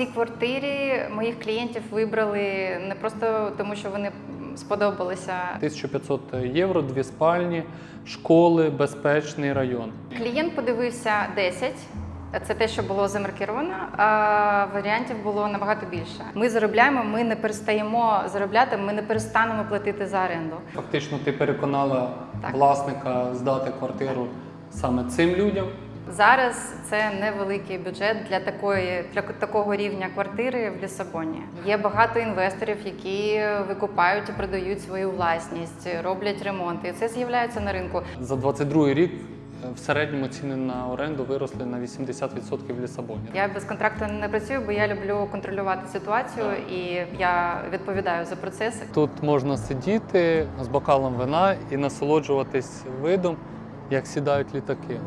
цій квартирі моїх клієнтів вибрали не просто тому, що вони сподобалися. 1500 євро, дві спальні, школи, безпечний район. Клієнт подивився 10. Це те, що було замаркіровано, а варіантів було набагато більше. Ми заробляємо, ми не перестаємо заробляти, ми не перестанемо платити за оренду. Фактично, ти переконала Так. власника здати квартиру саме цим людям. Зараз це невеликий бюджет для такої для такого рівня квартири в Лісабоні. Є багато інвесторів, які викупають і продають свою власність, роблять ремонти. І це з'являється на ринку. За 22 рік е, в середньому ціни на оренду виросли на 80% в Лісабоні. Я без контракту не працюю, бо я люблю контролювати ситуацію і я відповідаю за процеси. Тут можна сидіти з бокалом вина і насолоджуватись видом, як сідають літаки.